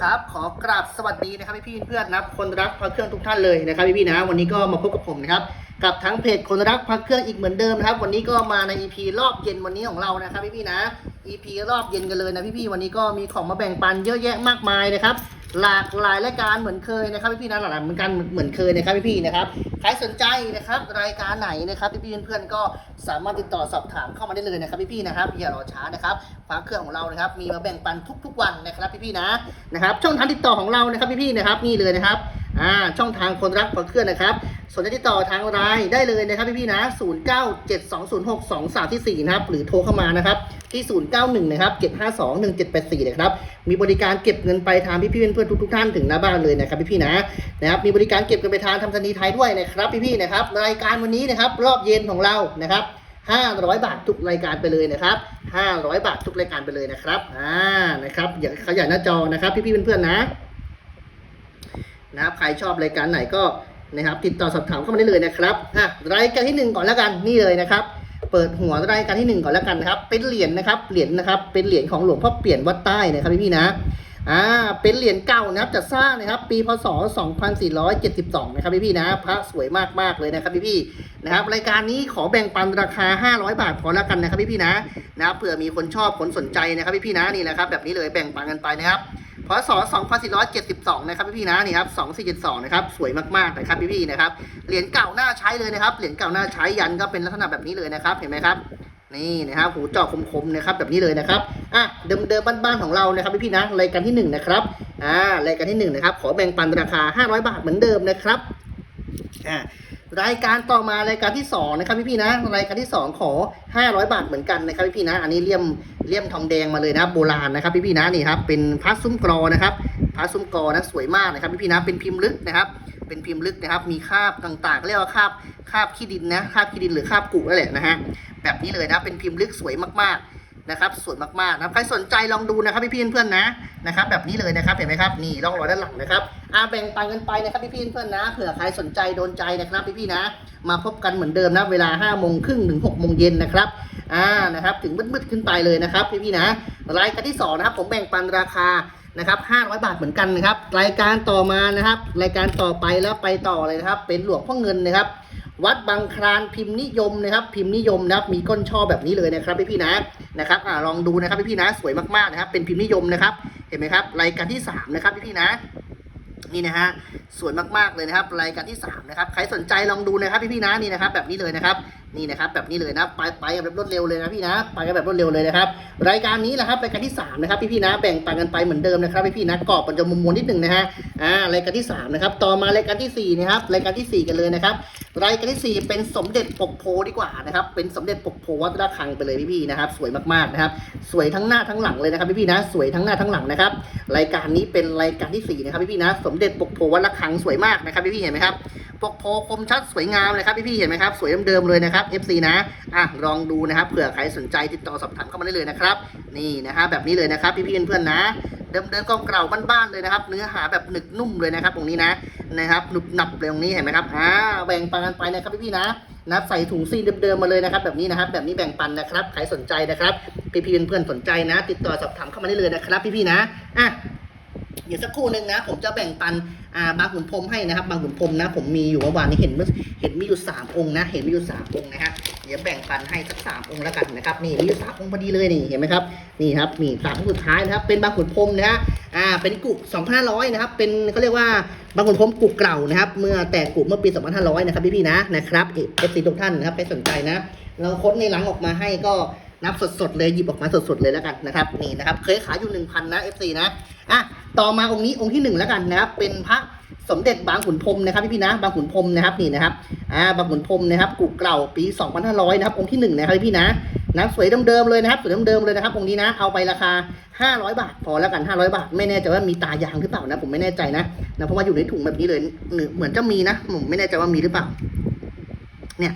ครับขอกราบสวัสดีนะครับพี่เพื่อนนะคนรักพระเครื่องทุกท่านเลยนะครับพี่ๆนะวันนี้ก็มาพบกับผมนะครับกับทั้งเพจคนรักพระเครื่องอีกเหมือนเดิมนะครับ วันนี้ก็มาใน EP รอบเย็นวันนี้ของเรานะครับพี่ๆนะ EP รอบเย็นกันเลยนะพี่ๆวันนี้ก็มีของมาแบ่งปันเยอะแยะมากมายนะครับ หลากหลายรายการเหมือนเคยนะครับพี่พี่นะหลากหลายเหมือนกันเหมือนเคยนะครับพี่พี่นะครับใครสนใจนะครับรายการไหนนะครับพี่พี่เพื่อนๆก็สามารถติดต่อสอบถามเข้ามาได้เลยนะครับพี่พี่นะครับอย่ารอช้านะครับฟ้าเครื่องของเรานะครับมีมาแบ่งปันทุกๆวันนะครับพี่พี่นะนะครับช่องทางติดต่อของเรานะครับพี่พี่นะครับนี่เลยนะครับ อ่าช่องทางคนรักพระเครื่องนะครับสนใจติดต่อทางไลน์ได้เลยนะครับพี่ๆนะ 0 9 7 2 0 6 2 3ที่4นะครับ หรือโทรเข้ามานะครับ ที่ 091 นะครับ 752 1784 นะครับ มีบริการเก็บเงินไปลายทางพี่ๆเพื่อนๆทุกๆท่านถึงหน้าบ้านเลยนะครับพี่ๆนะนะครับ มีบริการเก็บเงินไปทางทำสนีย์ไทยด้วยนะครับพี่ๆนะครับรายการวันนี้นะครับรอบเย็นของเรานะครับ500 บาททุกรายการไปเลยนะครับ 500 บาททุกรายการไปเลยนะครับอ่านะครับอย่าขยันหน้าจอนะครับพี่ๆเพื่อนๆนะ นะครับใครชอบรายการไหนก็นะครับติดต่อสอบถามเข้ามาได้เลยนะครับอะรายการที่หนึ่งก่อนแล้วกันนี่เลยนะครับ เปิดหัวรายการที่หนึ่งก่อนแล้วกันนะครับ เป็นเหรียญนะครับเหรียญนะครับ เป็นเหรียญของหลวงพ่อเปลี่ยนวัดใต้นะครับพี่ๆนะอ่าเป็นเหรียญเก่านะครับจัดสร้างนะครับ ปีพศ 2472 นะครับพี่ๆนะพระสวยมากๆเลยนะครับพี่ๆนะครับ รายการนี้ขอแบ่งปันราคา 500 บาทพอแล้วกันนะครับพี่ๆนะนะครับเผื่อมีคนชอบคนสนใจนะครับพี่ๆนะนี่แหละครับ แบบนี้เลยแบ่งปันกันไปนะครับ ศ2472 นะครับพี่ๆนะนี่ครับ2472 นะครับสวยมากๆนะครับพี่ๆนะครับเหรียญเก่าหน้าใช้เลยนะครับเหรียญเก่าหน้าใช้ยันก็เป็นลักษณะแบบนี้เลยนะครับเห็นไหมครับนี่นะครับหูเจาะคมๆนะครับแบบนี้เลยนะครับอะเดิมๆบ้านๆของเรานะครับพี่ๆนะรายการที่หนึ่งนะครับอ่ารายการที่หนึ่งนะครับขอแบ่งปันราคา 500 บาทเหมือนเดิมนะครับอ่า รายการต่อมารายการที่สองนะครับพี่ๆนะรายการที่สองขอ 500 บาทเหมือนกันนะครับพี่ๆนะ อันนี้เลี่ยมเลี่ยมทองแดงมาเลยนะโบราณนะครับพี่ๆนะนี่ครับเป็นพระซุ้มกรอนะครับพระซุ้มกรอนะสวยมากนะครับพี่ๆนะเป็นพิมพ์ลึกนะครับ เป็นพิมพ์ลึกนะครับ มีคาบต่างๆเรียกว่าคาบคาบขี้ดินนะคาบขี้ดินหรือคาบกุนั่นแหละนะฮะแบบนี้เลยนะเป็นพิมพ์ลึกสวยมากๆ นะครับสวยมากๆนะครับใครสนใจลองดูนะครับพี่ๆเพื่อนๆนะนะครับ แบบนี้เลยนะครับเห็นไหมครับนี่ร่องรอยด้านหลังนะครับอ่าแบ่งปันกันไปนะครับพี่ๆเพื่อนๆนะเผื่อใครสนใจโดนใจนะครับพี่ๆนะ มาพบกันเหมือนเดิมนะเวลา5โมงครึ่งถึง6โมงเย็นนะครับอ่านะครับถึงมืดๆขึ้นไปเลยนะครับพี่ๆนะรายการที่สองนะครับผมแบ่งปันราคานะครับ500 บาทเหมือนกันนะครับ รายการต่อมานะครับ รายการต่อไปแล้วไปต่อเลยนะครับ เป็นหลวงพ่อเงินนะครับ วัดบางคลานพิมพ์นิยมนะครับ พิมพ์นิยมนะครับ มีก้นช่อแบบนี้เลยนะครับพี่พี่นะนะครับอ่าลองดูนะครับพี่พี่นะ สวยมากๆนะครับ เป็นพิมพ์นิยมนะครับ เห็นไหมครับรายการที่สามนะครับพี่พี่นะนี่นะฮะสวยมากๆเลยนะครับรายการที่3นะครับใครสนใจลองดูนะครับพี่พี่นะนี่นะครับ แบบนี้เลยนะครับ นี่นะครับแบบนี้เลยนะไปไปแบบรวดเร็วเลยนะพี่นะ ไปกันแบบรวดเร็วเลยนะครับ รายการนี้แหละครับรายการที่3นะครับพี่ๆนะแบ่งปันกันไปเหมือนเดิมนะครับพี่ๆนะกรอบมันจะมุมมนนิดหนึ่งนะฮะอ่ารายการที่3นะครับต่อมารายการที่4นะครับรายการทีสี่ 4 กันเลยนะครับรายการที่ 4 เป็นสมเด็จปกโพดีกว่านะครับเป็นสมเด็จปกโพวัดระฆังไปเลยพี่ๆนะครับสวยมากๆนะครับสวยทั้งหน้าทั้งหลังเลยนะครับพี่ๆนะสวยทั้งหน้าทั้งหลังนะครับรายการนี้เป็นรายการที่4นะครับพี่ๆนะสมเด็จปกโพวัดระฆังสวยมากนะครับพี่ๆเห็นไหมครับปกโพคมชัดสวยงามเลยครับพี่ๆเห็นไหมครับสวยเดิมเลยนะครับ FC นะอะลองดูนะครับเผื่อใครสนใจติดต่อสอบถามเข้ามาได้เลยนะครับ นี่นะฮะแบบนี้เลยนะครับ พี่ๆเพื่อนๆนะเดิมๆก็เก่าบ้านๆเลยนะครับ เนื้อหาแบบหนึกนุ่มเลยนะครับ ตรงนี้นะนะครับหนุบหนับเลยตรงนี้เห็นไหมครับอ่าแบ่งปันกันไปนะครับพี่ๆนะนับใส่ถุงซีเดิมๆมาเลยนะครับ แบบนี้นะครับ แบบนี้แบ่งปันนะครับใครสนใจนะครับ พี่ๆเพื่อนๆสนใจนะ ติดต่อสอบถามเข้ามาได้เลยนะครับ พี่ๆนะอะ เดี๋ยวสักครู่หนึ่งนะ ผมจะแบ่งปันอ่าบางขุนพรมให้นะครับ บางขุนพรมนะ ผมมีอยู่เมื่อวานนี้เห็นเมื่อเห็นมีอยู่สามองค์นะ เห็นมีอยู่สามองค์นะฮะเดี๋ยวแบ่งปันให้สักสามองค์แล้วกันนะครับ นี่มีอยู่สามองค์พอดีเลยนี่เห็นไหมครับนี่ครับนี่สามองค์สุดท้ายนะครับ เป็นบางขุนพรมนะฮะอ่าเป็นกุสองพันห้าร้อยนะครับ เป็นเขาเรียกว่าบางขุนพรมกุเก่านะครับ เมื่อแต่กุเมื่อปีสองพันห้าร้อยนะครับพี่ๆนะนะครับเอฟซีทุกท่านนะครับไปสนใจนะเราค้นในหลังออกมาให้ก็นับสดๆเลยหยิบออกมาสดๆเลยแล้วกันนะครับนี่นะครับเคยขายอยู่หนึ่งพันนะ FC นะ อะต่อมาองค์นี้องค์ที่หนึ่งแล้วกันนะครับ เป็นพระสมเด็จบางขุนพรมนะครับพี่ๆนะบางขุนพรมนะครับนี่นะครับอ่าบางขุนพรมนะครับกุเก่าปี2500นะครับองค์ที่หนึ่งนะครับพี่ๆนะนะสวยเดิมๆเลยนะครับสวยเดิมๆเลยนะครับองค์นี้นะเอาไปราคา 500 บาทพอแล้วกัน 500 บาท ไม่แน่ใจว่ามีตายางหรือเปล่านะ ผมไม่แน่ใจนะนะเพราะว่าอยู่ในถุงแบบนี้เลยเหมือนจะมีนะผมไม่แน่ใจว่ามีหรือเปล่า เนี่ย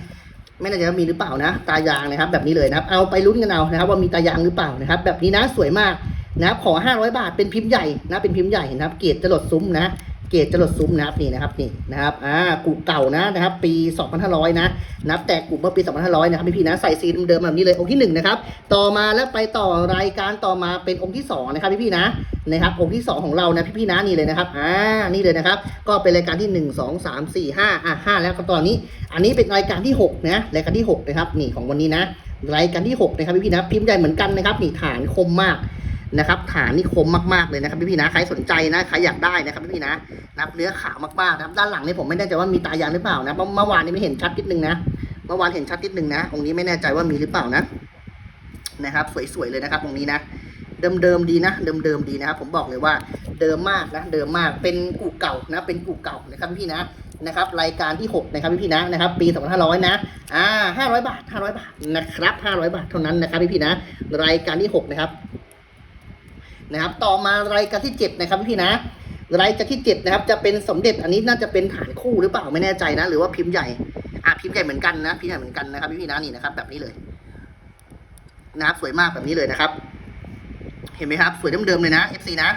ไม่แน่ใจว่ามีหรือเปล่านะ ตายางนะครับ แบบนี้เลยนะครับ เอาไปลุ้นกันเอานะครับ ว่ามีตายางหรือเปล่านะครับ แบบนี้นะสวยมาก นะครับขอ 500 บาทเป็นพิมพ์ใหญ่นะเป็นพิมพ์ใหญ่นะครับ เกียรติจรดซุ้มนะ เกตจรดซุ้มนะครับนี่นะครับนี่นะครับอ่ากูเก่านะนะครับ ปี 2500 นะนับแต่กูเมื่อปี 2500 นะครับพี่ๆนะใส่สีเดิมแบบนี้เลยองค์ที่หนึ่งนะครับ ต่อมาแล้วไปต่อรายการต่อมาเป็นองค์ที่สองนะครับพี่ๆนะนะครับองค์ที่สองของเรานะพี่ๆนะนี่เลยนะครับอ่านี่เลยนะครับ ก็เป็นรายการที่หนึ่งสองสามสี่ห้าอะห้าแล้วก็ตอนนี้ อันนี้เป็นรายการที่หกนะรายการที่หกนะครับนี่ของวันนี้นะรายการที่หกนะครับพี่ๆนะพิมพ์ใหญ่เหมือนกันนะครับนี่ฐานคมมาก นะครับฐานนี่คมมากๆเลยนะครับพี่ๆนะใครสนใจนะใครอยากได้นะครับพี่ๆนะนับเนื้อขาวมากๆนะครับด้านหลังนี่ผมไม่แน่ใจว่ามีตายางหรือเปล่านะเมื่อเมื่อวานนี้ไม่เห็นชัดนิดนึงนะเมื่อวานเห็นชัดนิดนึงนะองค์นี้ไม่แน่ใจว่ามีหรือเปล่านะนะครับ สวยๆเลยนะครับองค์นี้นะเดิมๆดีนะเดิมๆดีนะครับผมบอกเลยว่าเดิมมากนะเดิมมากเป็นกูเก่านะเป็นกูเก่านะครับพี่นะนะครับรายการที่หกนะครับพี่ๆนะนะครับปี 2500 นะอ่า500 บาท 500 บาทนะครับ500 บาทเท่านั้นนะครับพี่ๆนะรายการที่หกนะครับ นะครับ ต่อมารายการที่เจ็ดนะครับพี่นะรายการที่เจ็ดนะครับ จะเป็นสมเด็จอันนี้น่าจะเป็นฐานคู่หรือเปล่าไม่แน่ใจนะ หรือว่าพิมพ์ใหญ่อะพิมพ์ใหญ่เหมือนกันนะพิมพ์ใหญ่เหมือนกันนะครับพี่นะนี่นะครับ แบบนี้เลย นะครับสวยมากแบบนี้เลยนะครับ เห็นไหมครับ สวยเดิมๆเลยนะ FC นะ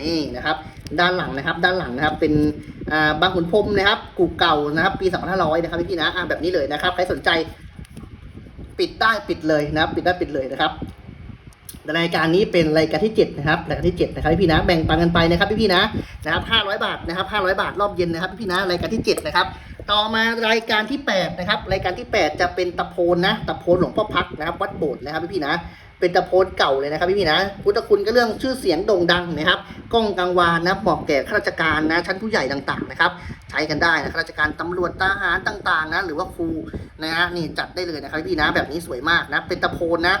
นี่นะครับ ด้านหลังนะครับ ด้านหลังนะครับ เป็นอาบางขุนพรมนะครับกูเก่านะครับ ปี2500นะครับพี่นะอ่าแบบนี้เลยนะครับใครสนใจ ปิดได้ปิดเลยนะครับ ปิดได้ปิดเลยนะครับ รายการนี้เป็นรายการที่ 7 นะครับรายการที่ 7 นะครับพี่นะแบ่งปันกันไปนะครับพี่ๆนะนะครับ500 บาทนะครับ500 บาทรอบเย็นนะครับพี่ๆนะรายการที่ 7 นะครับ ต่อมารายการที่ 8 นะครับ รายการที่ 8 จะเป็นตะโพนนะตะโพนหลวงพ่อพักนะครับ วัดโบสถ์นะครับพี่ๆนะ เป็นตะโพนเก่าเลยนะครับพี่ๆนะพุทธคุณก็เรื่องชื่อเสียงโด่งดังนะครับก้องกังวานนะเหมาะแก่ข้าราชการนะชั้นผู้ใหญ่ต่างๆนะครับใช้กันได้นะข้าราชการตำรวจทหารต่างๆนะหรือว่าครูนะฮะนี่จัดได้เลยนะครับพี่ๆนะแบบนี้สวยมากนะเป็นตะโพนนะ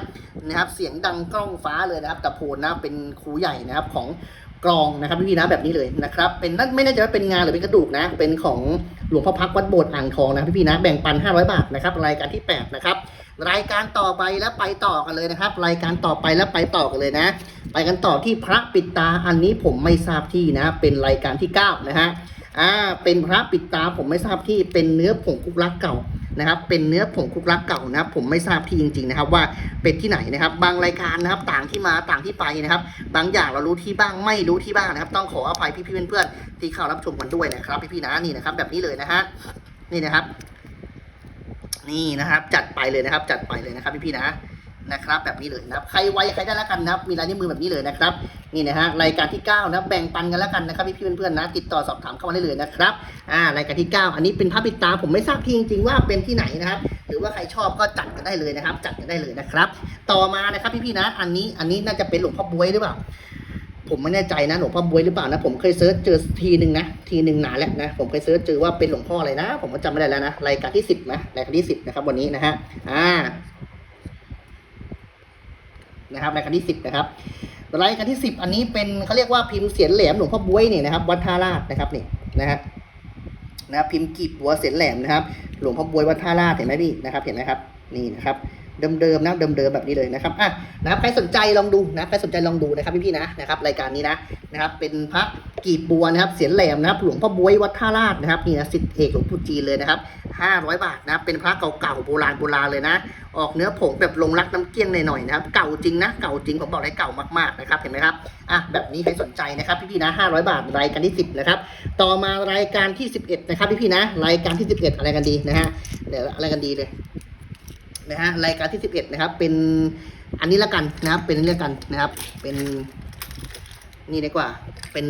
นะครับเสียงดังกล้องฟ้าเลยนะครับตะโพนนะเป็นครูใหญ่นะครับของกลองนะครับพี่ๆนะแบบนี้เลยนะครับเป็นนั่นไม่แน่ใจว่าเป็นงานหรือเป็นกระดูกนะ เป็นของหลวงพ่อพักวัดโบสถ์อ่างทองนะพี่ๆนะแบ่งปัน 500 บาทนะครับรายการที่ 8 นะครับ รายการต่อไปแล้วไปต่อกันเลยนะครับ รายการต่อไปแล้วไปต่อกันเลยนะ ไปกันต่อที่พระปิดตาอันนี้ผมไม่ทราบที่นะ เป็นรายการที่9นะฮะอ่าเป็นพระปิดตาผมไม่ทราบที่เป็นเนื้อผงคุกลักเก่านะครับ เป็นเนื้อผงคุกลักเก่านะครับ ผมไม่ทราบที่จริง ๆ นะครับ ว่าเป็นที่ไหนนะครับ บางรายการนะครับต่างที่มาต่างที่ไปนะครับ บางอย่างเรารู้ที่บ้างไม่รู้ที่บ้างนะครับ ต้องขออภัยพี่ๆเพื่อนๆที่เข้ารับชมกันด้วยนะครับ พี่ๆนะนี่นะครับ แบบนี้เลยนะฮะนี่นะครับ นี่นะครับ จัดไปเลยนะครับ จัดไปเลยนะครับพี่ๆนะนะครับแบบนี้เลยนะครับใครไวใครได้แล้วกันนะครับ มีลายนิ้วมือแบบนี้เลยนะครับนี่นะฮะรายการที่ 9 นะครับแบ่งปันกันแล้วกันนะครับพี่ๆเพื่อนๆนะ ติดต่อสอบถามเข้ามาได้เลยนะครับอ่ารายการที่ 9 อันนี้เป็นพระปิดตาผมไม่ทราบที่จริงๆว่าเป็นที่ไหนนะครับ หรือว่าใครชอบก็จัดกันได้เลยนะครับ จัดกันได้เลยนะครับ ต่อมานะครับพี่ๆนะ อันนี้อันนี้น่าจะเป็นหลวงพ่อบวยหรือเปล่า ผมไม่แน่ใจนะหลวงพ่อบวยหรือเปล่านะผมเคยเซิร์ชเจอทีหนึ่งนะทีหนึ่งนานแล้วนะผมเคยเซิร์ชเจอว่าเป็นหลวงพ่ออะไรนะ ผมก็จำไม่ได้แล้วนะรายการที่สิบนะรายการที่สิบนะครับ วันนี้นะฮะอ่านะครับรายการที่สิบนะครับรายการที่สิบอันนี้เป็นเขาเรียกว่าพิมพ์เสียนแหลมหลวงพ่อบวยเนี่ยนะครับวัดท่าลาดนะครับนี่นะฮะนะครับพิมพ์กีบหัวเสียนแหลมนะครับ หลวงพ่อบวยวัดท่าลาดเห็นไหมพี่นะครับ เห็นไหมครับ นี่นะครับ เดิมๆนะเดิมๆแบบนี้เลยนะครับอะนะครับใครสนใจลองดูนะใครสนใจลองดูนะครับพี่ๆนะนะครับรายการนี้นะนะครับเป็นพระกีบบัวนะครับเสียนแหลมนะครับหลวงพ่อบวยวัดท่าลาดนะครับนี่นะสิทธิเอกหลวงปู่จีนเลยนะครับ500บาทนะเป็นพระเก่าๆโบราณโบราณเลยนะ ออกเนื้อผงแบบลงรักน้ำเกลี้ยงหน่อยๆนะครับเก่าจริงนะเก่าจริงผมบอกเลยเก่ามากๆนะครับเห็นไหมครับอะแบบนี้ใครสนใจนะครับพี่ๆนะ500บาทรายการที่10นะครับต่อมารายการที่11นะครับพี่ๆนะรายการที่11อะไรกันดีนะฮะเดี๋ยวอะไรกันดีเลย นะฮะรายการที่ 11 นะครับ เป็นอันนี้ละกันนะครับ เป็นเนี่ละกันนะครับ เป็นนี่ดีกว่า เป็น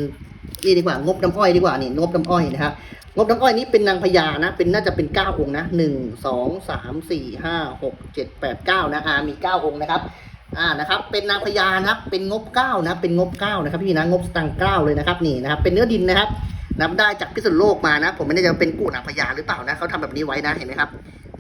นี่ดีกว่า งบน้ำอ้อยดีกว่านี่งบน้ำอ้อยนะครับงบน้ำอ้อยนี้เป็นนางพญานะ เป็นน่าจะเป็นเก้าองค์นะหนึ่งสองสามสี่ห้าหกเจ็ดแปดเก้านะอ่ามีเก้าองค์นะครับอ่านะครับ เป็นนางพญานะครับ เป็นงบเก้านะ เป็นงบเก้านะครับพี่นะงบสตังเก้าเลยนะครับนี่นะครับ เป็นเนื้อดินนะครับ นับได้จากพิษณุโลกมานะ ผมไม่แน่ใจว่าเป็นกู่นางพญาหรือเปล่านะเขาทำแบบนี้ไว้นะเห็นไหมครับ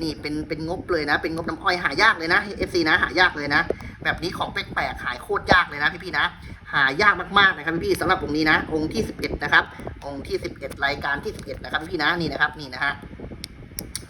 นี่เป็นเป็นงบเลยนะ เป็นงบน้ำอ้อยหายากเลยนะ FC นะหายากเลยนะ แบบนี้ของแปลกๆขายโคตรยากเลยนะพี่ๆนะ หายากมากๆนะครับพี่ๆสำหรับองค์นี้นะ องค์ที่11นะครับ องค์ที่11รายการที่11นะครับพี่ๆนะนี่นะครับนี่นะฮะ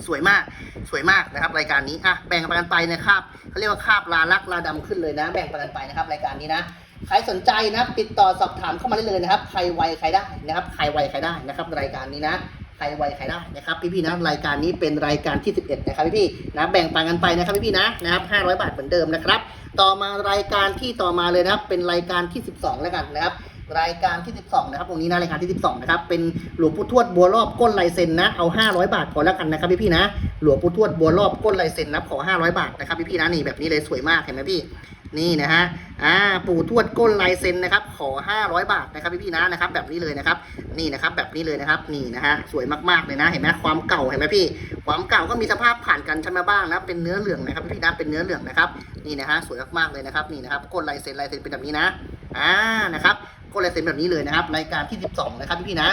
สวยมาก สวยมากนะครับ รายการนี้อะแบ่งปันกันไปนะครับเขาเรียกว่าคาบลาลักลาดำขึ้นเลยนะ แบ่งกันไปนะครับ รายการนี้นะ ใครสนใจนะครับ ติดต่อสอบถามเข้ามาได้เลยนะครับ ใครไวใครได้นะครับ ใครไวใครได้นะครับ รายการนี้นะใครไวใครได้นะครับพี่ๆนะรายการนี้เป็นรายการที่ 11 นะครับพี่ๆนะแบ่งปันกันไปนะครับพี่ๆนะนะครับ500 บาทเหมือนเดิมนะครับ ต่อมารายการที่ต่อมาเลยนะครับ เป็นรายการที่ 12 แล้วกันนะครับรายการที่ 12 นะครับตรงนี้นะรายการที่ 12 นะครับ เป็นหลวงปู่ทวดบัวรอบก้นลายเซ็นนะ เอา 500 บาทพอแล้วกันนะครับพี่ๆนะ หลวงปู่ทวดบัวรอบก้นลายเซ็นนะขอ 500 บาทนะครับพี่ๆนะนี่แบบนี้เลยสวยมากเห็นไหมพี่ นี่นะฮะ อ่า ปู่ทวดก้นลายเซ็นนะครับ ขอ 500 บาทนะครับพี่ๆนะนะครับ แบบนี้เลยนะครับ นี่นะครับ แบบนี้เลยนะครับ นี่นะฮะ สวยมากๆเลยนะ เห็นไหมความเก่า เห็นไหมพี่ ความเก่าก็มีสภาพผ่านกันชั้นมาบ้างนะ เป็นเนื้อเหลืองนะครับพี่ๆนะ เป็นเนื้อเหลืองนะครับ นี่นะฮะ สวยมากๆเลยนะครับ นี่นะครับ ก้นลายเซ็นลายเซ็นเป็นแบบนี้นะ อ่า นะครับ ก้นลายเซ็นแบบนี้เลยนะครับ รายการที่ 12 นะครับพี่ๆนะ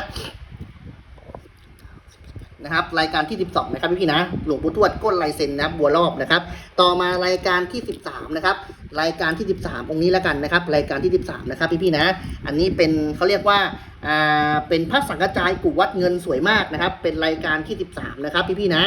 นะครับรายการที่ 12 นะครับพี่ๆนะหลวงปู่ทวดก้นลายเซ็นนะครับบัวรอบนะครับ ต่อมารายการที่ 13 นะครับ รายการที่ 13 องค์นี้แล้วกันนะครับ รายการที่ 13 นะครับพี่ๆนะ อันนี้เป็นเขาเรียกว่าอ่าเป็นพระสังฆจายกุวัดเงินสวยมากนะครับ เป็นรายการที่ 13 นะครับพี่ๆนะ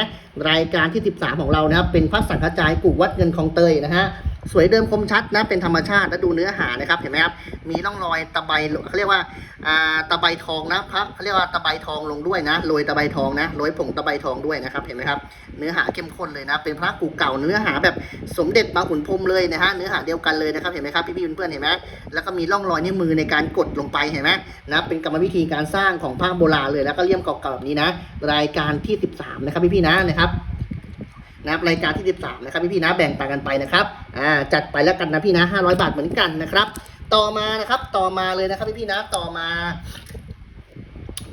รายการที่ 13 ของเรานะครับ เป็นพระสังฆจายกุวัดเงินของเตยนะฮะ สวยเดิมคมชัดนะเป็นธรรมชาติแล้วดูเนื้อหานะครับเห็นไหมครับมีร่องรอยตะไบเขาเรียกว่าอ่าตะไบทองนะพระเขาเรียกว่าตะไบทองลงด้วยนะโรยตะไบทองนะโรยผงตะไบทองด้วยนะครับเห็นไหมครับเนื้อหาเข้มข้นเลยนะ เป็นพระกูเก่าเนื้อหาแบบสมเด็จมาขุนพรมเลยนะฮะเนื้อหาเดียวกันเลยนะครับเห็นไหมครับพี่ๆเพื่อนๆเห็นไหมแล้วก็มีร่องรอยนิ้วมือในการกดลงไปเห็นไหมนะเป็นกรรมวิธีการสร้างของพระโบราณเลยแล้วก็เลี่ยมเก่าๆแบบนี้นะ รายการที่ 13 นะครับพี่ๆนะนะครับ นะครับรายการที่ 13 นะครับพี่พี่ๆนะแบ่งต่างกันไปนะครับอ่าจัดไปแล้วกันนะพี่นะ 500 บาทเหมือนกันนะครับ ต่อมานะครับต่อมาเลยนะครับพี่พี่ๆนะต่อมา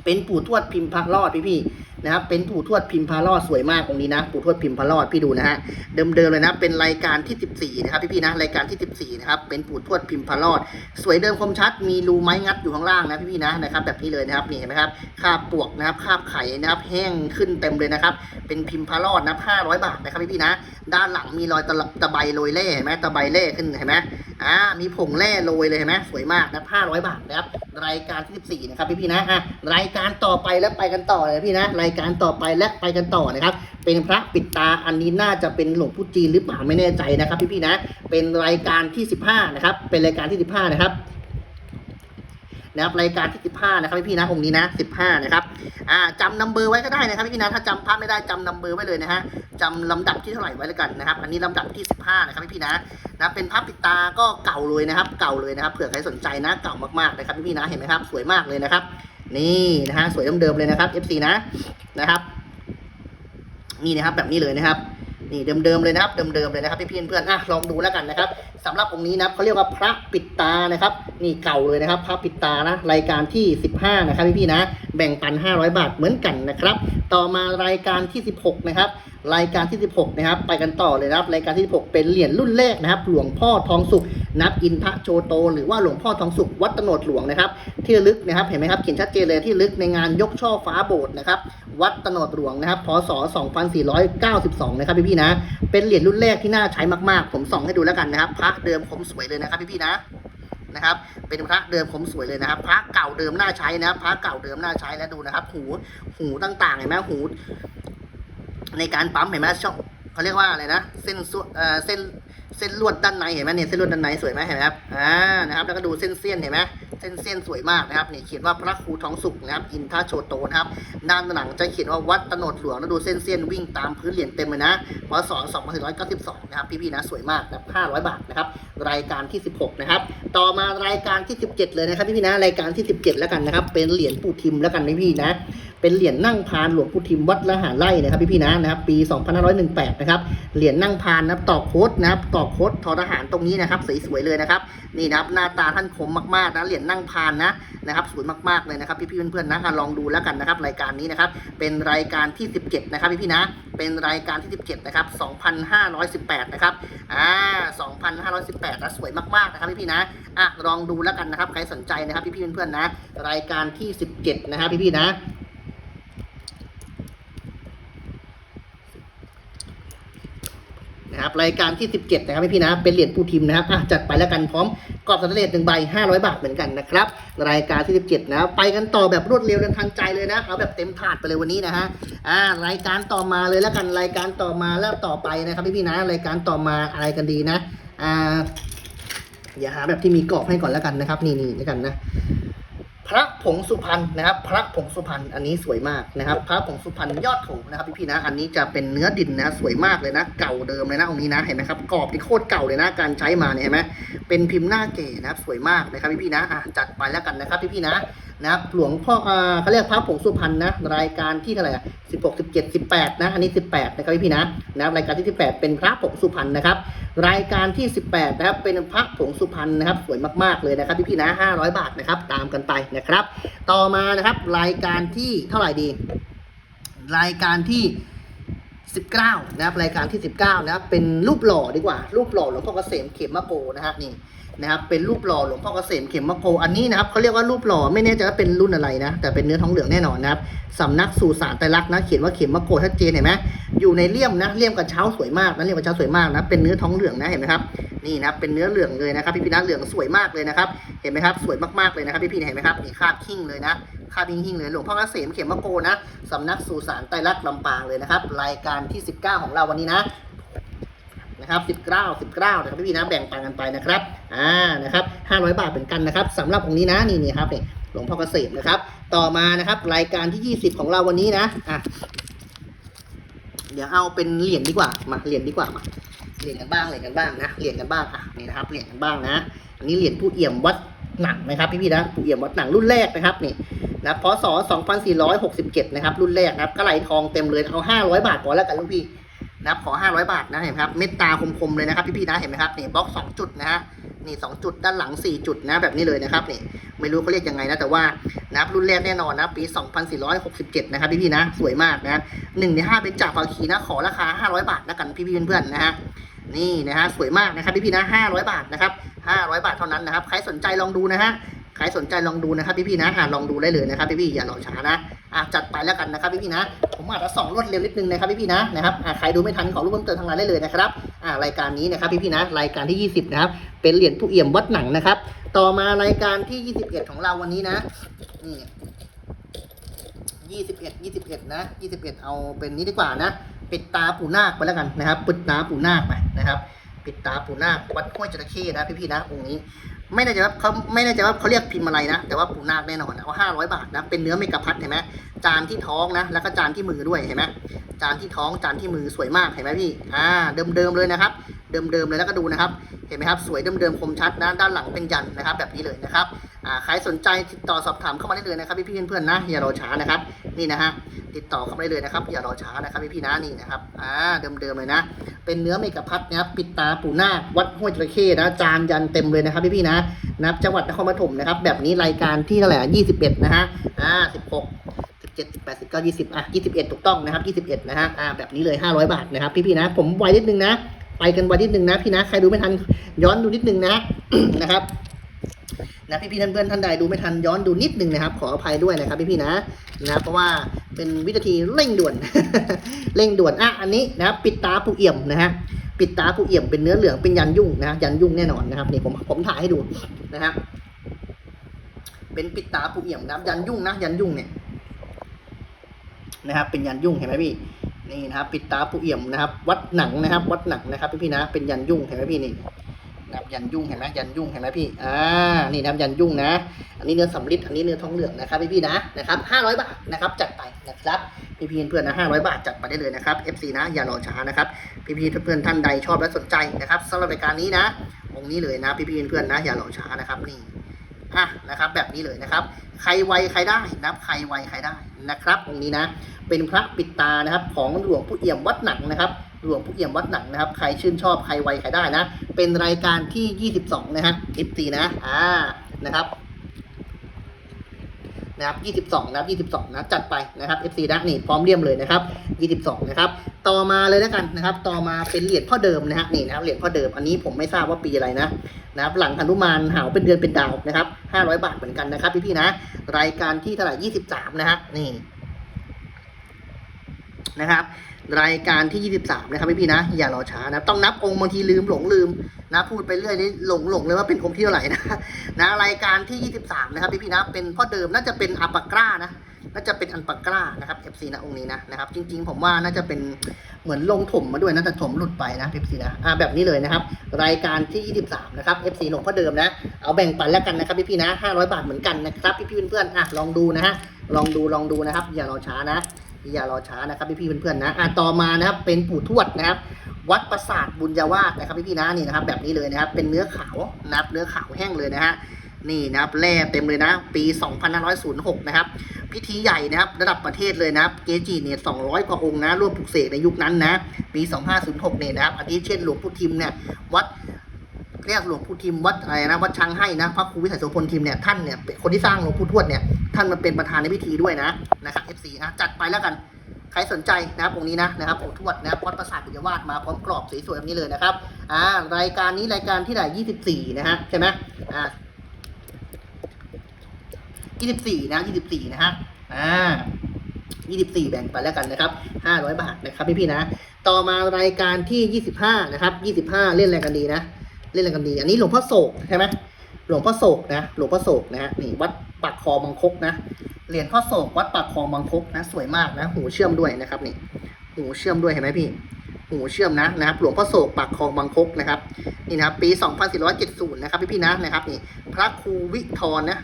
เป็นปู่ทวดพิมพ์พักรอดพี่พี่ๆ นะครับเป็นปู่ทวดพิมพ์พระรอดสวยมากตรงนี้นะปู่ทวดพิมพ์พระรอดพี่ดูนะฮะเดิมๆเลยนะเป็นรายการที่ 14 นะครับพี่พี่ๆนะรายการที่ 14 นะครับเป็นปู่ทวดพิมพ์พระรอด สวยเดิมคมชัด มีรูไม้งัดอยู่ข้างล่างนะพี่พี่ๆนะนะครับแบบนี้เลยนะครับนี่เห็นไหมครับคาบปวกนะครับคาบไข่นะครับแห้งขึ้นเต็มเลยนะครับเป็นพิมพ์พระรอดนะ500 บาทนะครับพี่พี่ๆนะ ด้านหลังมีรอยตะละตะไบโรยเล่เห็นไหมตะไบเล่ขึ้นเห็นไหมอ่ามีผงแร่โรยเลยเห็นไหมสวยมากนะ500 บาทนะครับรายการที่ 14 นะครับพี่พี่ๆนะอะรายการต่อไปแล้วไปกันต่อเลยพี่นะรายการต่อไปและไปกันต่อนะครับ เป็นพระปิดตาอันนี้น่าจะเป็นหลวงปู่จีนหรือเปล่าไม่แน่ใจนะครับ พี่พี่ๆนะ เป็นรายการที่ 15 นะครับ เป็นรายการที่ 15 นะครับนะครับรายการที่ 15 นะครับพี่ๆนะองค์นี้นะ 15 นะครับอ่าจำนัมเบอร์ไว้ก็ได้นะครับพี่ๆนะถ้าจำภาพไม่ได้จำนัมเบอร์ไว้เลยนะฮะจำลำดับที่เท่าไหร่ไว้แล้วกันนะครับ อันนี้ลำดับที่ 15 นะครับพี่ๆนะนะเป็นภาพปิดตาก็เก่าเลยนะครับ เก่าเลยนะครับเผื่อใครสนใจนะเก่ามากๆนะครับพี่ๆนะเห็นไหมครับ สวยมากเลยนะครับ นี่นะฮะสวยเดิมๆเลยนะครับ FC นะนะครับ นี่นะครับแบบนี้เลยนะครับ นี่เดิมๆเลยนะครับเดิมๆเลยนะครับพี่เพื่อนๆอะลองดูแล้วกันนะครับสำหรับองค์นี้นะเขาเรียกว่าพระปิดตานะครับ นี่เก่าเลยนะครับ พระปิดตานะรายการที่ 15 นะครับพี่ๆนะ แบ่งปัน 500 บาทเหมือนกันนะครับ ต่อมารายการที่ 16 นะครับรายการที่ 16 นะครับ ไปกันต่อเลยนะครับ รายการที่ 16 เป็นเหรียญรุ่นแรกนะครับ หลวงพ่อทองสุข นับอินทะโชโต หรือว่าหลวงพ่อทองสุข วัดตโนดหลวงนะครับ ที่ลึกนะครับ เห็นไหมครับเขียนชัดเจนเลยที่ลึกในงานยกช่อฟ้าโบสถ์นะครับ วัดตโนดหลวงนะครับ พศ 2492 นะครับพี่ๆนะเป็นเหรียญรุ่นแรกที่น่าใช้มากๆ ผมส่องให้ดูแล้วกันนะครับ พระเดิมคมสวยเลยนะครับพี่ๆนะนะครับ เป็นพระเดิมคมสวยเลยนะครับ พระเก่าเดิมน่าใช้นะพระเก่าเดิมน่าใช้แล้วดูนะครับ หูหูต่างๆเห็นไหมหู ในการปั๊มเห็นไหมช่องเขาเรียกว่าอะไรนะเส้นเอ่อเส้นเส้นลวดด้านในเห็นไหมเนี่ยเส้นลวดด้านในสวยไหมเห็นไหมครับอ่านะครับ แล้วก็ดูเส้นเสี้ยนเห็นไหม เส้นเส้นสวยมากนะครับนี่เขียนว่าพระครูทองสุขนะครับ อินทาโชโตนะครับ ด้านหลังจะเขียนว่าวัดตโนดหลวงแล้วดูเส้นเส้นวิ่งตามพื้นเหรียญเต็มเลยนะพศ2492 นะครับ พี่ๆนะสวยมากนะ500 บาทนะครับ รายการที่ 16 นะครับ ต่อมารายการที่ 17 เลยนะครับพี่ๆนะรายการที่ 17 แล้วกันนะครับ เป็นเหรียญปู่ทิมแล้วกันพี่นะ เป็นเหรียญนั่งพานหลวงปู่ทิมวัดละหารไร่นะครับพี่ๆนะนะครับปี 2518 นะครับเหรียญนั่งพานนะครับตอกโคดนะครับตอกโคดทอทหารตรงนี้นะครับสวยๆเลยนะครับนี่นะครับหน้าตาท่านคมมากๆนะเหรียญนั่งพานนะนะครับสวยมากๆเลยนะครับพี่ๆเพื่อนๆนะลองดูแล้วกันนะครับรายการนี้นะครับเป็นรายการที่ 17 นะครับพี่ๆนะเป็นรายการที่ 17 นะครับ 2,518 นะครับอ่า2,518นะสวยมากๆนะครับพี่ๆนะอะลองดูแล้วกันนะครับใครสนใจนะครับพี่ๆเพื่อนๆนะรายการที่ 17 นะครับพี่ๆนะ นะครับรายการที่ 17 นะครับพี่นะเป็นเหรียญปูทิมนะครับอะจัดไปแล้วกันพร้อมกรอบสันเลดหนึ่งใบ 500 บาทเหมือนกันนะครับรายการที่ 17 นะไปกันต่อแบบรวดเร็วเดินทางใจเลยนะเอาแบบเต็มถาดไปเลยวันนี้นะฮะอ่ารายการต่อมาเลยแล้วกันรายการต่อมาแล้วต่อไปนะครับพี่ๆนะรายการต่อมาอะไรกันดีนะอ่าอย่าหาแบบที่มีกรอบให้ก่อนแล้วกันนะครับ นี่นี่แล้วกันนะ พระผงสุพรรณนะครับ พระผงสุพรรณอันนี้สวยมากนะครับ พระผงสุพรรณยอดโถนะครับพี่ๆนะ อันนี้จะเป็นเนื้อดินนะสวยมากเลยนะ เก่าเดิมเลยนะองค์นี้นะเห็นไหมครับกรอบที่โคตรเก่าเลยนะการใช้มาเนี่ยเห็นไหมเป็นพิมพ์หน้าเก๋นะครับสวยมากนะครับพี่ๆนะอะจัดไปแล้วกันนะครับพี่ๆนะ นะครับหลวงพ่อเขาเรียกพระผงสุพรรณนะรายการที่เท่าไหร่สิบหกสิบเจ็ดสิบแปดนะอันนี้สิบแปดนะครับพี่นะนะครับรายการที่สิบแปดเป็นพระผงสุพรรณนะครับรายการที่18นะครับเป็นพระผงสุพรรณนะครับสวยมากๆเลยนะครับพี่ๆนะ500บาทนะครับตามกันไปนะครับ ต่อมานะครับรายการที่เท่าไหร่ดี รายการที่19นะครับรายการที่ 19นะครับเป็นรูปหล่อดีกว่า รูปหล่อหลวงพ่อเกษมเขมมะโกนะฮะนี่ นะครับ เป็นรูปหล่อหลวงพ่อเกษมเขมมะโกอันนี้นะครับเขาเรียกว่ารูปหล่อไม่แน่ใจว่าเป็นรุ่นอะไรนะ แต่เป็นเนื้อทองเหลืองแน่นอนนะครับสำนักสู่สารไตรลักษณ์นะ เขียนว่าเขมมะโกชัดเจนเห็นไหมอยู่ในเลี่ยมนะ เลี่ยมกระเช้าสวยมากนะ เลี่ยมกระเช้าสวยมากนะ เป็นเนื้อทองเหลืองนะ เห็นไหมครับ นี่นะ เป็นเนื้อเหลืองเลยนะครับ พี่พี่นะเหลืองสวยมากเลยนะครับ เห็นไหมครับ สวยมากๆเลยนะครับ พี่พี่เห็นไหมครับนี่คาบขิ้งเลยนะคาบหิ้งเลย หลวงพ่อเกษมเขมมะโกนะสำนักสู่สารไตรลักษณ์ลำปางเลยนะครับ รายการที่ 19 ของเราวันนี้นะ นะครับ19 19นะครับพี่ๆนะแบ่งปันกันไปนะครับอ่านะครับ500 บาทเหมือนกันนะครับสำหรับองค์นี้นะนี่นี่ครับเนี่ยหลวงพ่อเกษมนะครับ ต่อมานะครับ รายการที่ 20 ของเราวันนี้นะอะเดี๋ยวเอาเป็นเหรียญดีกว่ามาเหรียญดีกว่ามาเหรียญกันบ้างเหรียญกันบ้างนะเหรียญกันบ้างอะนี่นะครับเหรียญกันบ้างนะอันนี้เหรียญผู้เอี่ยมวัดหนังนะครับพี่ๆนะผู้เอี่ยมวัดหนังรุ่นแรกนะครับนี่นะพศ2467 นะครับรุ่นแรกนะครับกระไหลทองเต็มเลยเอา 500 บาทพอแล้วกันลูกพี่ นะครับขอ 500 บาทนะเห็นไหมครับเม็ดตาคมๆเลยนะครับพี่ๆนะเห็นไหมครับนี่บล็อก 2 จุดนะฮะนี่2จุดด้านหลัง 4 จุดนะแบบนี้เลยนะครับนี่ไม่รู้เขาเรียกยังไงนะแต่ว่านะครับรุ่นแรกแน่นอนนะปี 2467 นะครับพี่ๆนะสวยมากนะหนึ่งในห้าเป็นจ่าภาคีนะขอราคา 500 บาทแล้วกันพี่ๆเพื่อนๆนะฮะนี่นะฮะสวยมากนะครับพี่ๆนะ500 บาทนะครับ500 บาทเท่านั้นนะครับใครสนใจลองดูนะฮะ ใครสนใจลองดูนะครับพี่ๆนะอะลองดูได้เลยนะครับพี่ๆอย่ารอช้านะอะจัดไปแล้วกันนะครับพี่ๆนะ ผมอาจจะส่องรวดเร็วนิดนึงนะครับพี่ๆนะนะครับอะใครดูไม่ทันขอรูปเพิ่มเติมทางไลน์ได้เลยนะครับอะรายการนี้นะครับพี่ๆนะ รายการที่ 20 นะครับ เป็นเหรียญผู้เอี่ยมวัดหนังนะครับ ต่อมารายการที่ 21 ของเราวันนี้นะนี่21 21 นะ 21 เอาเป็นนี้ดีกว่านะ ปิดตาปู่นาคไปแล้วกันนะครับ ปิดตาปู่นาคไปนะครับ ปิดตาปู่นาควัดห้วยจระเข้นะพี่ๆนะองค์นี้ ไม่แน่ใจว่าเขาไม่แน่ใจว่าเขาเรียกพิมพ์อะไรนะ แต่ว่าปูนาคแน่นอนเอาห้าร้อยบาทนะเป็นเนื้อเมกะพัดเห็นไหมจานที่ท้องนะ แล้วก็จานที่มือด้วยเห็นไหมจานที่ท้องจานที่มือสวยมากเห็นไหมพี่อ่าเดิมๆเลยนะครับ เดิมๆเลยแล้วก็ดูนะครับ เห็นไหมครับ สวยเดิมๆคมชัดนะด้านหลังเป็นยันนะครับ แบบนี้เลยนะครับอ่าใครสนใจติดต่อสอบถามเข้ามาได้เลยนะครับพี่ๆเพื่อนๆนะอย่ารอช้านะครับนี่นะฮะติดต่อเข้ามาได้เลยนะครับ อย่ารอช้านะครับพี่ๆนะนี่นะครับอ่าเดิมๆเลยนะ เป็นเนื้อเมกะพัดนะครับปิดตาปูนาควัดห้วยจระเข้นะจานยันเต็มเลยนะครับพี่ๆนะนับจังหวัดนครปฐมนะครับ แบบนี้รายการที่เท่าไหร่อะ21นะฮะอ่า16 17 18 19 20อะ21ถูกต้องนะครับ21นะฮะอ่าแบบนี้เลย500บาทนะครับ พี่ๆนะผมไวนิดนึงนะ ไปกันไวนิดนึงนะพี่นะใครดูไม่ทันย้อนดูนิดนึงนะนะครับนะพี่ๆเพื่อนท่านใดดูไม่ทันย้อนดูนิดนึงนะครับ ขออภัยด้วยนะครับพี่ๆนะนะเพราะว่าเป็นวินาทีเร่งด่วน เร่งด่วนอะอันนี้นะครับปิดตาปูเอี่ยมนะฮะ ปิดตากูเอี่ยมเป็นเนื้อเหลืองเป็นยันยุ่งนะยันยุ่งแน่นอนนะครับนี่ผมผมถ่ายให้ดูนะครับเป็นปิดตาปูเอี่ยมนะครับ ยันยุ่งนะยันยุ่งเนี่ยนะครับ เป็นยันยุ่งเห็นไหมพี่นี่นะครับ ปิดตาปูเอี่ยมนะครับ วัดหนังนะครับ วัดหนังนะครับพี่พี่ๆนะเป็นยันยุ่งเห็นไหมพี่นี่ นะครับยันยุ่งเห็นไหมยันยุ่งเห็นไหมพี่อ่านี่นะครับยันยุ่งนะ อันนี้เนื้อสำริดอันนี้เนื้อทองเหลืองนะครับพี่พี่ๆนะนะครับห้าร้อยบาทนะครับจัดไปนะครับพี่พี่เพื่อนนะห้าร้อยบาทจัดไปได้เลยนะครับ FC นะอย่ารอช้านะครับพี่พี่เพื่อนท่านใดชอบและสนใจนะครับสำหรับรายการนี้นะองค์นี้เลยนะพี่พี่เพื่อนนะอย่ารอช้านะครับนี่อะนะครับแบบนี้เลยนะครับ ใครไวใครได้นะครับใครไวใครได้นะครับองค์นี้นะ เป็นพระปิดตานะครับของหลวงผู้เอี่ยมวัดหนังนะครับ หลวงผู้เอี่ยมวัดหนังนะครับ ใครชื่นชอบใครไวใครได้นะ เป็นรายการที่ 22 นะฮะ FC นะ อ่า นะครับนะครับ 22 นะครับ 22 นะ จัดไปนะครับ FC นะนี่พร้อมเรียมเลยนะครับ 22 นะครับ ต่อมาเลยแล้วกันนะครับ ต่อมาเป็นเหรียญพ่อเดิมนะฮะ นี่นะครับ เหรียญพ่อเดิม อันนี้ผมไม่ทราบว่าปีอะไรนะ นะครับ หลังหนุมานหาวเป็นเดือนเป็นดาวนะครับ 500 บาทเหมือนกันนะครับพี่ๆนะ รายการที่เท่าไหร่ 23 นะฮะ นี่ นะครับ รายการที่ 23 นะครับพี่ๆนะ อย่ารอช้านะ ต้องนับองค์บางทีลืมหลงลืมนะ พูดไปเรื่อยนี่หลงหลงเลยว่าเป็นองค์ที่เท่าไหร่นะนะรายการที่ 23 นะครับพี่พี่นะ เป็นพ่อเดิมน่าจะเป็นอัปปากรานะน่าจะเป็นอันปากล้านะครับ FC นะองค์นี้นะนะครับ จริง ๆ ผมว่าน่าจะเป็นเหมือนลงถมมาด้วยนะแต่ถมหลุดไปนะ FC นะอ่าแบบนี้เลยนะครับ รายการที่ 23 นะครับ FC หลวงพ่อเดิมนะ เอาแบ่งปันแล้วกันนะครับพี่ๆนะ 500 บาทเหมือนกันนะครับพี่ๆเพื่อนๆอะลองดูนะฮะลองดูลองดูนะครับ อย่ารอช้านะ อย่ารอช้านะครับพี่ๆเพื่อนๆนะอะต่อมานะครับเป็นปู่ทวดนะครับ วัดปราสาทบุญญาวาสนะครับพี่ๆนะนี่นะครับแบบนี้เลยนะครับเป็นเนื้อขาวนะครับเนื้อขาวแห้งเลยนะฮะนี่นะครับแร่เต็มเลยนะ ปี 2506 นะครับ พิธีใหญ่นะครับ ระดับประเทศเลยนะครับ เกจิเนี่ย 200 กว่าองค์นะร่วมปลุกเสกในยุคนั้นนะ ปี 2506 เนี่ยนะครับอาทิเช่นหลวงปู่ทิมเนี่ย วัด เรียกหลวงปู่ทิมวัดอะไรนะวัดช้างให้นะพระครูวิสัยโสพลทิมเนี่ยท่านเนี่ยคนที่สร้างหลวงปู่ทวดเนี่ยท่านมาเป็นประธานในพิธีด้วยนะนะครับ FC นะจัดไปแล้วกันใครสนใจนะครับองค์นี้นะนะครับองค์ทวดนะครับวัดประสาทบุญยวาสมาพร้อมกรอบสวยๆแบบนี้เลยนะครับอ่ารายการนี้รายการที่ไหน24นะฮะใช่ไหมอ่า24นะ24นะฮะอ่า24แบ่งไปแล้วกันนะครับ500บาทนะครับพี่ๆนะ ต่อมารายการที่25นะครับ25เล่นอะไรกันดีนะ เล่นอะไรกันดี อันนี้หลวงพ่อโศกใช่ไหมหลวงพ่อโศกนะ หลวงพ่อโศกนะนี่วัดปากคลองบางคกนะเหรียญพ่อโศกวัดปากคลองบางคกนะ สวยมากนะ หูเชื่อมด้วยนะครับนี่หูเชื่อมด้วยเห็นไหมพี่หูเชื่อมนะนะครับ หลวงพ่อโศกปากคลองบางคกนะครับนี่นะครับ ปี 2470 นะครับพี่ๆนะนะครับนี่พระครูวิทรนะ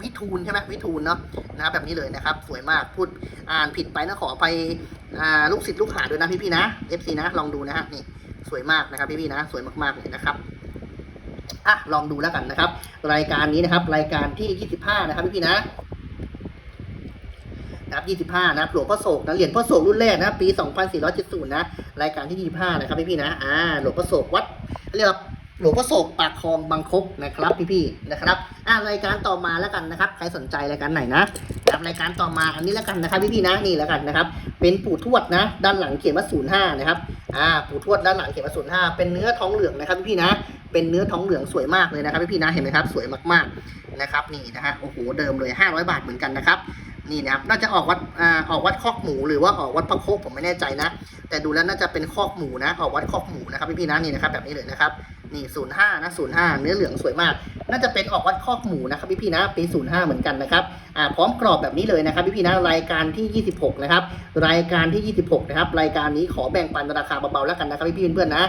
วิทูลใช่ไหมวิทูลเนาะนะแบบนี้เลยนะครับ สวยมากพูดอ่านผิดไปนะขอไปอ่าลูกศิษย์ลูกหาด้วยนะพี่ๆนะ FC นะลองดูนะฮะนี่ สวยมากนะครับพี่ๆนะสวยมากๆเลยนะครับอะลองดูแล้วกันนะครับ รายการนี้นะครับ รายการที่ 25 นะครับพี่ๆนะนะครับ25 นะหลวงพ่อโศกนะเหรียญพ่อโศกรุ่นแรกนะ ปี 2470 นะ รายการที่ 25 นะครับพี่ๆนะ อ่า หลวงพ่อโศกวัดเรียกว่า หลวงพ่อโศกปากคลองบางคกนะครับพี่ๆนะครับอ่ารายการต่อมาแล้วกันนะครับ ใครสนใจรายการไหนนะครับรายการต่อมาอันนี้แล้วกันนะครับพี่ๆนะนี่แล้วกันนะครับ เป็นปู่ทวดนะ ด้านหลังเขียนว่า 05 นะครับอ่าปู่ทวดด้านหลังเขียนว่า 05 เป็นเนื้อทองเหลืองนะครับพี่ๆนะเป็นเนื้อทองเหลืองสวยมากเลยนะครับพี่ๆนะเห็นไหมครับสวยมากๆนะครับนี่นะฮะโอ้โหเดิมเลย 500 บาทเหมือนกันนะครับ นี่นะครับน่าจะออกวัดอ่าออกวัดคอกหมูหรือว่าออกวัดพระโคกผมไม่แน่ใจนะ แต่ดูแล้วน่าจะเป็นคอกหมูนะ ออกวัดคอกหมูนะครับพี่ๆนะนี่นะครับแบบนี้เลยนะครับนี่05นย์ห้านะ05เนื้อเหลืองสวยมาก น่าจะเป็นออกวัดคอกหมูนะครับพี่ๆนะปี05เหมือนกันนะครับอ่าพร้อมกรอบแบบนี้เลยนะครับพี่ๆนะรายการที่26นะครับรายการที่26นะครับรายการนี้ขอแบ่งปันราคาเบาๆแล้วกันนะครับพี่ๆเพื่อนๆนะ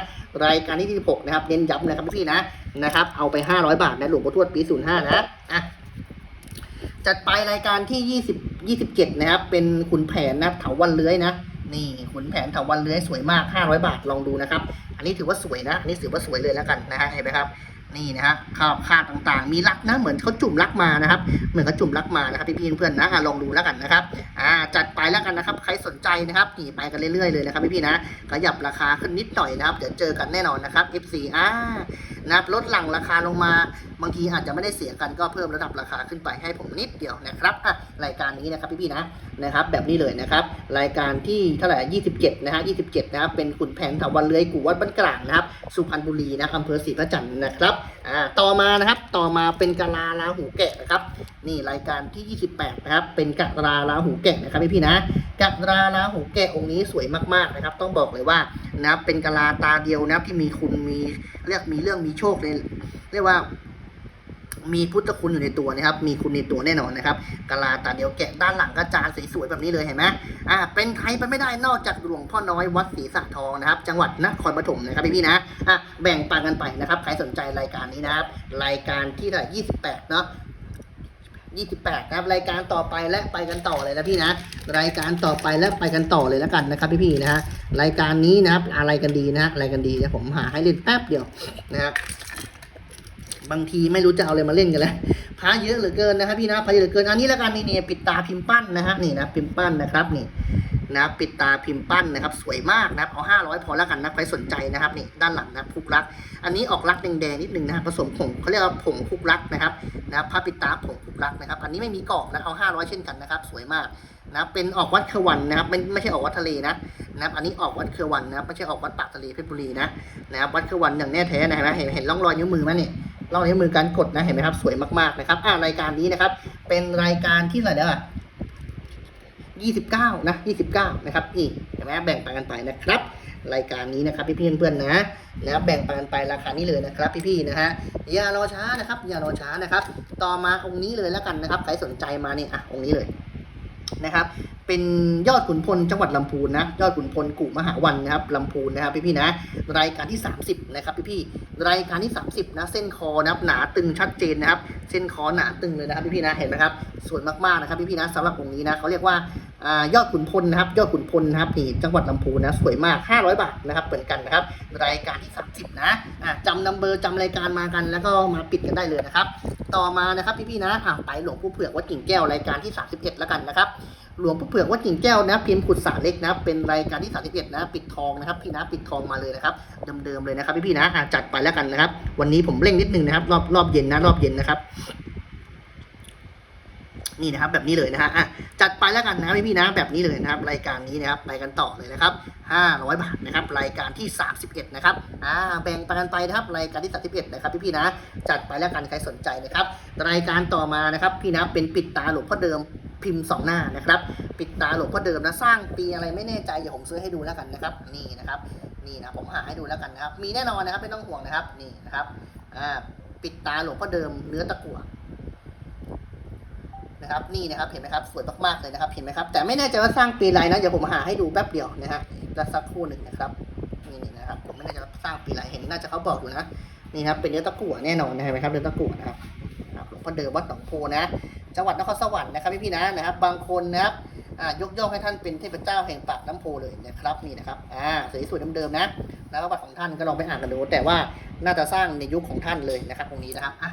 รายการที่26นะครับเน้นย้ำนะครับพี่ๆนะนะครับเอาไป500บาทนะหลวงพ่อทวดปี05นะอะจัดไปรายการที่ ยี่สิบเจ็ดนะครับ เป็นขุนแผนนะเถาวันเลื้อยนะ นี่ขุนแผนเถาวันเลื้อยสวยมากห้าร้อยบาทลองดูนะครับ อันนี้ถือว่าสวยนะ อันนี้ถือว่าสวยเลยแล้วกันนะฮะเห็นไหมครับ นี่นะฮะข้าวคาดต่างๆ มีรักนะเหมือนเขาจุ่มรักมานะครับ เหมือนเขาจุ่มรักมานะครับพี่ๆเพื่อนๆนะอะลองดูแล้วกันนะครับอ่าจัดไปแล้วกันนะครับ ใครสนใจนะครับนี่ไปกันเรื่อยๆเลยนะครับพี่ๆนะขยับราคาขึ้นนิดหน่อยนะครับเดี๋ยวเจอกันแน่นอนนะครับ F4 อ่านะครับลดหลั่งราคาลงมาบางทีอาจจะไม่ได้เสียกันก็เพิ่มระดับราคาขึ้นไปให้ผมนิดเดียวนะครับอะรายการนี้นะครับพี่ๆนะนะครับ แบบนี้เลยนะครับ รายการที่เท่าไหร่ 27 นะฮะ 27 นะครับเป็นขุนแผนถาวันเลื้อยกูวัดบ้านกลางนะครับ สุพรรณบุรีนะอำเภอศรีประจันทร์นะครับอ่าต่อมานะครับต่อมาเป็นกะลาลาหูแกะนะครับ นี่รายการที่ 28 นะครับ เป็นกะลาลาหูแกะนะครับพี่พี่นะกะลาลาหูแกะองค์นี้สวยมากๆนะครับ ต้องบอกเลยว่านะครับเป็นกะลาตาเดียวนะครับที่มีคุณมีเรียกมีเรื่องมีโชคเลยเรียกว่า มีพุทธคุณอยู่ในตัวนะครับ มีคุณในตัวแน่นอนนะครับกะลาตาเดียวแกะด้านหลังกระจานสวยๆแบบนี้เลยเห็นไหมอ่า เป็นใครไปไม่ได้นอกจากหลวงพ่อน้อยวัดศรีสะทองนะครับ จังหวัดนครปฐมนะครับพี่ๆนะ อะ แบ่งปันกันไปนะครับ ใครสนใจรายการนี้นะครับ รายการที่เท่าไหร่28 เนาะ28นะครับรายการต่อไปและไปกันต่อเลยนะพี่นะ รายการต่อไปและไปกันต่อเลยแล้วกันนะครับพี่ๆนะฮะรายการนี้นะครับอะไรกันดีนะอะไรกันดีนะผมหาให้เล่นแป๊บเดียวนะครับ บางทีไม่รู้จะเอาอะไรมาเล่นกันแล้วพระเยอะเหลือเกินนะครับพี่นะพระเยอะเหลือเกินอันนี้แล้วกันนี่นี่ปิดตาพิมพ์ปั้นนะฮะนี่นะพิมพ์ปั้นนะครับนี่นะปิดตาพิมพ์ปั้นนะครับ สวยมากนะครับเอาห้าร้อยพอแล้วกันนะใครสนใจนะครับนี่ด้านหลังนะคุกรัก อันนี้ออกรักแดงๆนิดนึงนะผสมผงเขาเรียกว่าผงคุกรักนะครับนะครับผ้าปิดตาผงคุกรักนะครับ อันนี้ไม่มีกรอบนะเอาห้าร้อยเช่นกันนะครับ สวยมากนะเป็นออกวัดเควันนะครับไม่ไม่ใช่ออกวัดทะเลนะนะครับอันนี้ออกวัดเควันนะครับไม่ใช่ออกวัดปากทะเลเพชรบุรีนะนะครับวัดเควันอย่างแน่แท้นะเห็นไหมเห็นเห็นร่องรอยนิ้วมือไหมเนี่ย เล่าในมือการกดนะเห็นไหมครับ สวยมากๆนะครับ อ่ารายการนี้นะครับ เป็นรายการที่อะไรเด้อยี่สิบเก้านะยี่สิบเก้านะครับนี่เห็นไหมแบ่งไปกันไปนะครับ รายการนี้นะครับ พี่ๆเพื่อนๆนะนะครับแบ่งปันไปราคานี้เลยนะครับ พี่ๆนะฮะอย่ารอช้านะครับ อย่ารอช้านะครับ ต่อมาองค์นี้เลยแล้วกันนะครับใครสนใจมาเนี่ยอะองค์นี้เลยนะครับ เป็นยอดขุนพลจังหวัดลำพูนนะยอดขุนพลกุมหาวันนะครับลำพูนนะครับพี่ๆนะรายการที่ 30 นะครับพี่ๆรายการที่ 30นะเส้นคอนะครับหนาตึงชัดเจนนะครับ เส้นคอหนาตึงเลยนะครับพี่ๆนะเห็นไหมครับสวยมากๆนะครับพี่ๆนะสำหรับองค์นี้นะเขาเรียกว่าอ่ายอดขุนพลนะครับยอดขุนพลนะครับนี่จังหวัดลำพูนนะสวยมาก 500 บาทนะครับเหมือนกันนะครับรายการที่ 30 นะอะจำนัมเบอร์จำรายการมากัน แล้วก็มาปิดกันได้เลยนะครับ ต่อมานะครับพี่ๆนะอะไปหลวงปู่เผือกวัดกิ่งแก้วรายการที่ 31 แล้วกันนะครับหลวงปู่เผือกวัดกิ่งแก้วนะพิมพ์ขุดสาเล็กนะเป็นรายการที่31นะปิดทองนะครับพี่นะปิดทองมาเลยนะครับเดิมๆเลยนะครับพี่ๆนะอะจัดไปแล้วกันนะครับ วันนี้ผมเร่งนิดนึงนะครับ รอบรอบเย็นนะรอบเย็นนะครับนี่นะครับแบบนี้เลยนะฮะอะจัดไปแล้วกันนะพี่ๆนะแบบนี้เลยนะครับ รายการนี้นะครับไปกันต่อเลยนะครับ500บาทนะครับรายการที่ 31นะครับอ่าแบ่งปันกันไปนะครับรายการที่31นะครับพี่ๆนะ จัดไปแล้วกันใครสนใจนะครับ รายการต่อมานะครับพี่นะเป็นปิดตาหลวงพ่อเดิม พิมพ์สองหน้านะครับ ปิดตาหลวงพ่อเดิมนะสร้างปีอะไรไม่แน่ใจเดี๋ยวผมซื้อให้ดูแล้วกันนะครับ นี่นะครับ นี่นะผมหาให้ดูแล้วกันนะครับ มีแน่นอนนะครับไม่ต้องห่วงนะครับ นี่นะครับ อ่า ปิดตาหลวงพ่อเดิมเนื้อตะกั่วนะครับนี่นะครับเห็นไหมครับสวยมากๆเลยนะครับเห็นไหมครับแต่ไม่แน่ใจว่าสร้างปีอะไรนะเดี๋ยวผมหาให้ดูแป๊บเดียวนะฮะจะสักครู่หนึ่งนะครับนี่นะครับผมไม่แน่ใจว่าสร้างปีอะไรเห็นน่าจะเขาบอกอยู่นะนี่ครับเป็นเนื้อตะกั่วแน่นอนนะเห็นไหมครับเนื้อตะกั่วนะครับครับหลวงพ่อเดิมวัดหนองโพนะ จังหวัดนครสวรรค์นะครับพี่ๆนะนะครับ บางคนนะครับยกย่องให้ท่านเป็นเทพเจ้าแห่งปากน้ำโพเลยนะครับนี่นะครับอ่าสวยๆเดิมๆนะแล้วประวัติของท่านก็ลองไปอ่านกันดูแต่ว่าน่าจะสร้างในยุคของท่านเลยนะครับตรงนี้นะครับอะ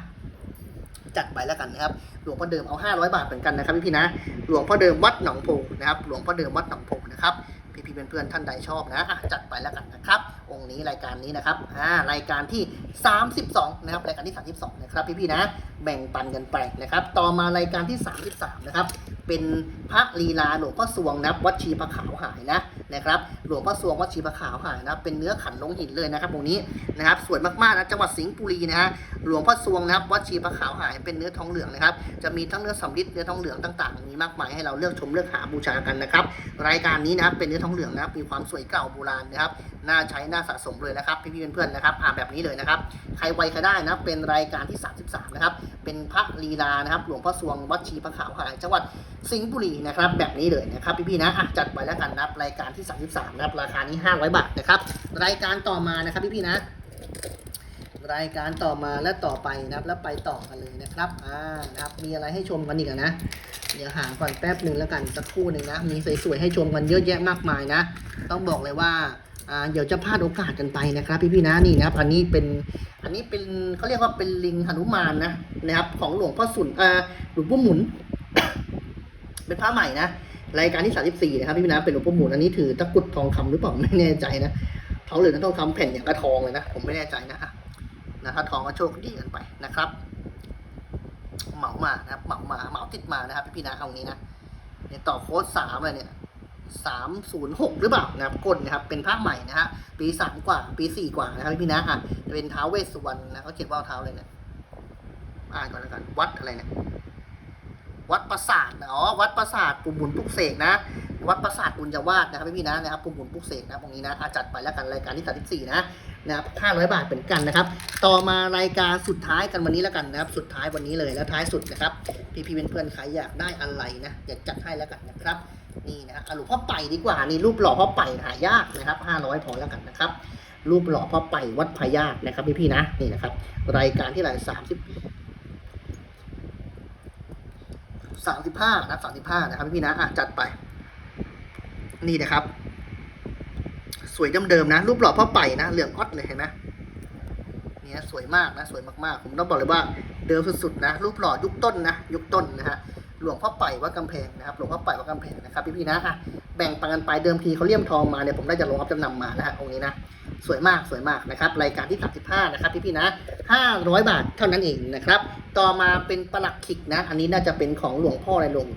จัดไปแล้วกันนะครับ หลวงพ่อเดิมเอา 500 บาทเหมือนกันนะครับพี่ๆนะ หลวงพ่อเดิมวัดหนองโพนะครับ หลวงพ่อเดิมวัดหนองโพนะครับ พี่ๆเพื่อนๆท่านใดชอบนะจัดไปแล้วกันนะครับ องค์นี้รายการนี้นะครับอ่ารายการที่ 32 นะครับรายการที่ 32 นะครับพี่ๆนะแบ่งปันกันไปนะครับ ต่อมารายการที่ 33 นะครับ เป็นพระลีลาหลวงพ่อสวงนะครับวัดชีพระขาวหายนะนะครับ หลวงพ่อสวงวัดชีพระขาวหายนะเป็นเนื้อขันลงหินเลยนะครับตรงนี้นะครับสวยมากๆนะจังหวัดสิงห์บุรีนะฮะหลวงพ่อสวงนะครับวัดชีพระขาวหายเป็นเนื้อทองเหลืองนะครับ จะมีทั้งเนื้อสำริดเนื้อทองเหลืองต่างๆ มีมากมายให้เราเลือกชมเลือกหาบูชากันนะครับ รายการนี้นะครับเป็นเนื้อทองเหลืองนะครับมีความสวยเก่าโบราณนะครับน่าใช้น่าสะสมเลยนะครับพี่ๆเพื่อนๆนะครับอ่าแบบนี้เลยนะครับ ใครไวใครได้นะเป็นรายการที่ 33 นะครับ เป็นพระลีลานะครับ หลวงพ่อสวงวัดชีพระขาวหายจังหวัดสิงห์บุรีนะครับ แบบนี้เลยนะครับพี่ๆนะอะจัดไปแล้วกันนะครับรายการที่ 33 นะครับราคานี้ 500 บาทนะครับรายการต่อมานะครับพี่ๆนะ รายการต่อมาและต่อไปนะครับ แล้วไปต่อกันเลยนะครับอ่านะครับ มีอะไรให้ชมกันอีกนะ เดี๋ยวหาก่อนแป๊บหนึ่งแล้วกันสักครู่หนึ่งนะ มีสวยๆให้ชมกันเยอะแยะมากมายนะ ต้องบอกเลยว่าอ่าเดี๋ยวจะพลาดโอกาสกันไปนะครับ พี่ๆนะนี่นะครับ อันนี้เป็นอันนี้เป็นเขาเรียกว่าเป็นลิงหนุมานนะนะครับ ของหลวงพ่อสุนอ่าหลวงพ่อหมุน เป็นพระใหม่นะรายการที่ 34 นะครับพี่ๆนะเป็นหลวงพ่อหมุนอันนี้ถือตะกุดทองคำหรือเปล่าไม่แน่ใจนะทองเหลืองกับทองคำแผ่นอย่างกระทองเลยนะผมไม่แน่ใจนะ นะถ้าทองก็โชคดีกันไปนะครับเหมามานะครับเหมามาเหมาติดมานะครับพี่ๆนะเอางี้นะเนี่ยต่อโค้ดสามเลยเนี่ยสามศูนย์หกหรือเปล่านะครับก้นนะครับเป็นภาคใหม่นะฮะปีสามกว่า ปีสี่กว่านะครับพี่ๆนะอะเป็นเท้าเวสสุวรรณนะเขาเขียนว่าเท้าเลยเนี่ยอ่านก่อนแล้วกันวัดอะไรเนี่ยวัดปราสาทนะอ๋อวัดปราสาทปุ่มหมุนปุกเสกนะ วัดปราสาทบุญจวาดนะครับพี่ๆนะนะครับปุ่มหมุนปุกเสกนะตรงนี้นะอาจัดไปแล้วกันรายการที่สามสิบสี่นะ นะครับห้าร้อยบาทเหมือนกันนะครับ ต่อมารายการสุดท้ายกันวันนี้แล้วกันนะครับ สุดท้ายวันนี้เลยแล้วท้ายสุดนะครับ พี่พี่ๆเพื่อนๆใครอยากได้อะไรนะอยากจัดให้แล้วกันนะครับ นี่นะครับหลวงพ่อไปดีกว่านี่รูปหล่อพ่อไปหายากนะครับห้าร้อยพอแล้วกันนะครับรูปหล่อพ่อไปวัดพญาตนะครับพี่พี่ๆนะนี่นะครับ รายการที่ไรสามสิบสามสิบห้านะสามสิบห้านะครับพี่พี่ๆนะอะจัดไป นี่นะครับ สวยเดิมๆนะ รูปหล่อพ่อไปนะเหลืองออดเลยเห็นไหมเนี่ยสวยมากนะ สวยมากๆ ผมต้องบอกเลยว่าเดิมสุดๆนะ รูปหล่อยุคต้นนะ ยุคต้นนะฮะหลวงพ่อไปวัดกำแพงนะครับหลวงพ่อไปวัดกำแพงนะครับพี่ๆนะอะแบ่งปันกันไปเดิมทีเขาเลี่ยมทองมาเนี่ยผมได้จะลงรับจำนำมานะฮะองค์นี้นะสวยมากสวยมากนะครับรายการที่ 35 นะครับพี่ๆนะ 500 บาทเท่านั้นเองนะครับ ต่อมาเป็นประหลักขิกนะ อันนี้น่าจะเป็นของหลวงพ่อในหลวง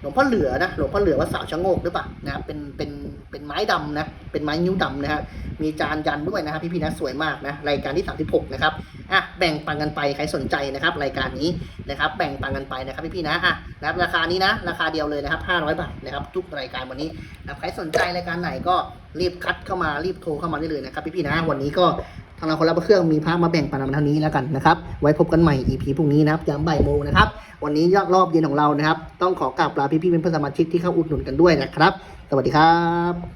หลวงพ่อเหลือนะหลวงพ่อเหลือวัดสาวชะโงกหรือเปล่านะเป็นเป็นเป็นไม้ดำนะเป็นไม้นิ้วดำนะฮะมีจานยันด้วยนะครับพี่ๆนะสวยมากนะรายการที่ 36 นะครับอะแบ่งปันกันไปใครสนใจนะครับ รายการนี้นะครับแบ่งปันกันไปนะครับพี่ๆนะอะนะครับราคานี้นะราคาเดียวเลยนะครับ500 บาทนะครับทุกรายการวันนี้นะใครสนใจรายการไหนก็รีบคัดเข้ามารีบโทรเข้ามาได้เลยนะครับพี่ๆนะวันนี้ก็ ทางเราคนละเครื่องมีพระมาแบ่งปันกันเท่านี้แล้วกันนะครับ ไว้พบกันใหม่ EP พรุ่งนี้นะครับยามบ่ายโมงนะครับ วันนี้ยอดรอบเย็นของเรานะครับ ต้องขอกราบลาพี่ๆเป็นเพื่อนสมาชิกที่เข้าอุดหนุนกันด้วยนะครับ สวัสดีครับ